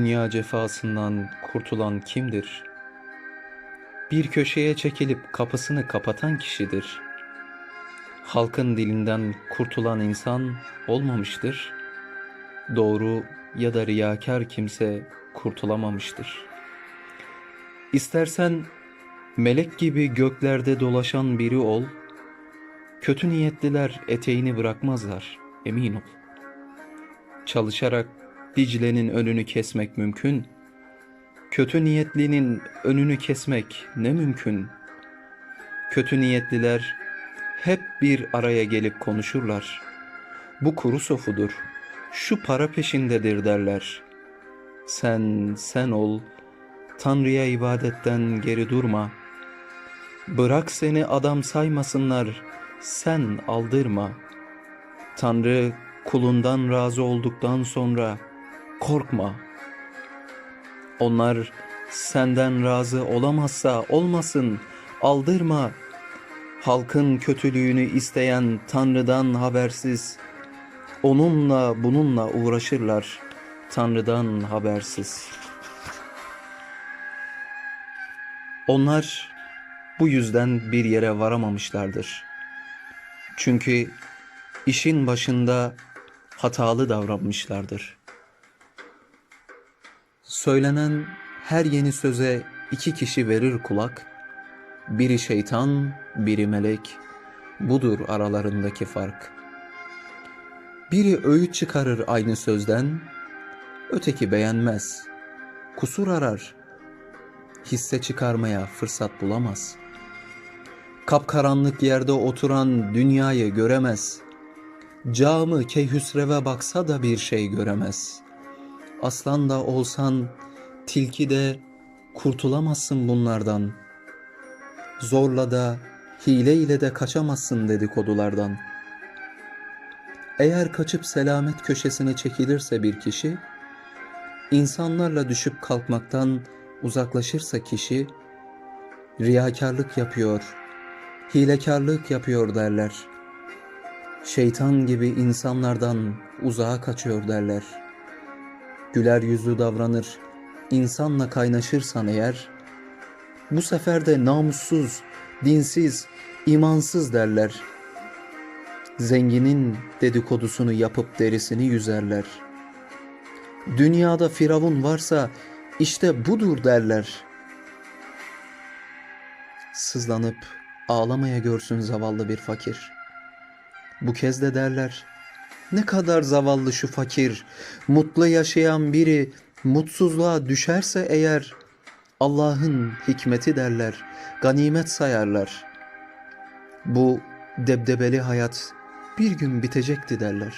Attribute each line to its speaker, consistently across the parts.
Speaker 1: Dünya cefasından kurtulan kimdir? Bir köşeye çekilip kapısını kapatan kişidir. Halkın dilinden kurtulan insan olmamıştır. Doğru ya da riyakar kimse kurtulamamıştır. İstersen melek gibi göklerde dolaşan biri ol, kötü niyetliler eteğini bırakmazlar, emin ol. Çalışarak Dicle'nin önünü kesmek mümkün. Kötü niyetlinin önünü kesmek ne mümkün. Kötü niyetliler hep bir araya gelip konuşurlar. Bu kuru sofudur. Şu para peşindedir derler. Sen sen ol. Tanrı'ya ibadetten geri durma. Bırak seni adam saymasınlar. Sen aldırma. Tanrı kulundan razı olduktan sonra korkma. Onlar senden razı olamazsa olmasın, aldırma. Halkın kötülüğünü isteyen Tanrı'dan habersiz, onunla bununla uğraşırlar, Tanrı'dan habersiz. Onlar bu yüzden bir yere varamamışlardır. Çünkü işin başında hatalı davranmışlardır. Söylenen her yeni söze iki kişi verir kulak. Biri şeytan, biri melek. Budur aralarındaki fark. Biri öğüt çıkarır aynı sözden, öteki beğenmez. Kusur arar, hisse çıkarmaya fırsat bulamaz. Kapkaranlık yerde oturan dünyayı göremez. Camı keyhüsreve baksa da bir şey göremez.'' Aslan da olsan, tilki de kurtulamazsın bunlardan. Zorla da, hile ile de kaçamazsın dedikodulardan. Eğer kaçıp selamet köşesine çekilirse bir kişi, insanlarla düşüp kalkmaktan uzaklaşırsa kişi, riyakarlık yapıyor, hilekarlık yapıyor derler. Şeytan gibi insanlardan uzağa kaçıyor derler.'' Güler yüzlü davranır, insanla kaynaşırsan eğer, bu sefer de namussuz, dinsiz, imansız derler. Zenginin dedikodusunu yapıp derisini yüzerler. Dünyada firavun varsa işte budur derler. Sızlanıp ağlamaya görsün zavallı bir fakir. Bu kez de derler, ne kadar zavallı şu fakir, mutlu yaşayan biri mutsuzluğa düşerse eğer Allah'ın hikmeti derler, ganimet sayarlar. Bu debdebeli hayat bir gün bitecekti derler.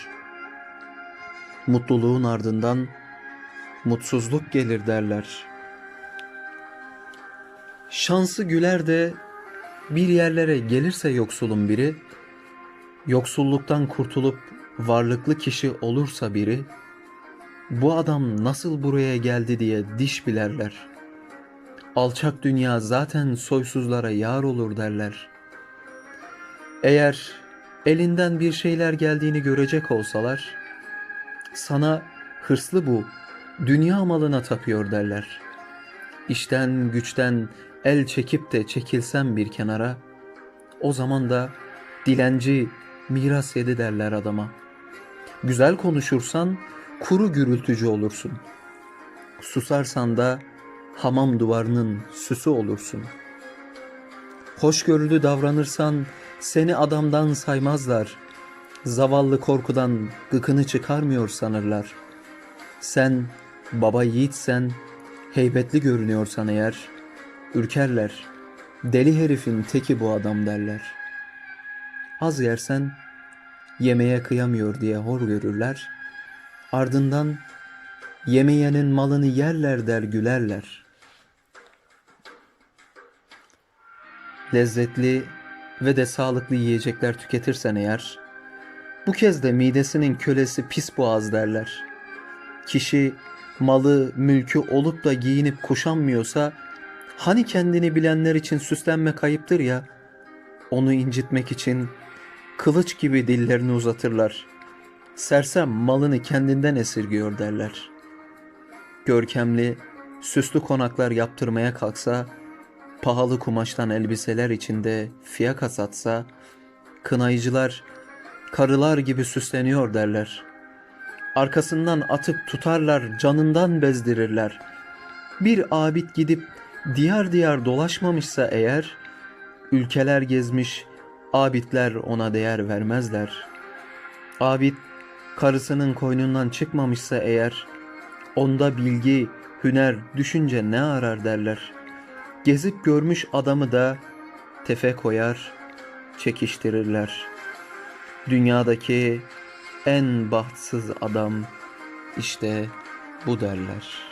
Speaker 1: Mutluluğun ardından mutsuzluk gelir derler. Şansı güler de bir yerlere gelirse yoksulun biri, yoksulluktan kurtulup varlıklı kişi olursa biri, bu adam nasıl buraya geldi diye diş bilerler. Alçak dünya zaten soysuzlara yar olur derler. Eğer elinden bir şeyler geldiğini görecek olsalar, sana hırslı bu, dünya malına tapıyor derler. İşten güçten el çekip de çekilsen bir kenara, o zaman da dilenci miras yedi derler adama.'' Güzel konuşursan kuru gürültücü olursun. Susarsan da hamam duvarının süsü olursun. Hoşgörülü davranırsan seni adamdan saymazlar. Zavallı korkudan gıkını çıkarmıyor sanırlar. Sen baba yiğitsen, heybetli görünüyorsan eğer, ürkerler. Deli herifin teki bu adam derler. Az yersen yemeğe kıyamıyor diye hor görürler. Ardından yemeyenin malını yerler der gülerler. Lezzetli ve de sağlıklı yiyecekler tüketirsen eğer, bu kez de midesinin kölesi pis boğaz derler. Kişi malı, mülkü olup da giyinip kuşanmıyorsa, hani kendini bilenler için süslenme kayıptır ya, onu incitmek için kılıç gibi dillerini uzatırlar. Sersem malını kendinden esirgiyor derler. görkemli, süslü konaklar yaptırmaya kalksa, pahalı kumaştan elbiseler içinde fiyaka satsa, kınayıcılar karılar gibi süsleniyor derler. Arkasından atıp tutarlar, canından bezdirirler. Bir abid gidip diyar diyar dolaşmamışsa eğer, ülkeler gezmiş, abidler ona değer vermezler. Abid karısının koynundan çıkmamışsa eğer, onda bilgi, hüner, düşünce ne arar derler. Gezip görmüş adamı da tefe koyar, çekiştirirler. Dünyadaki en bahtsız adam işte bu derler.''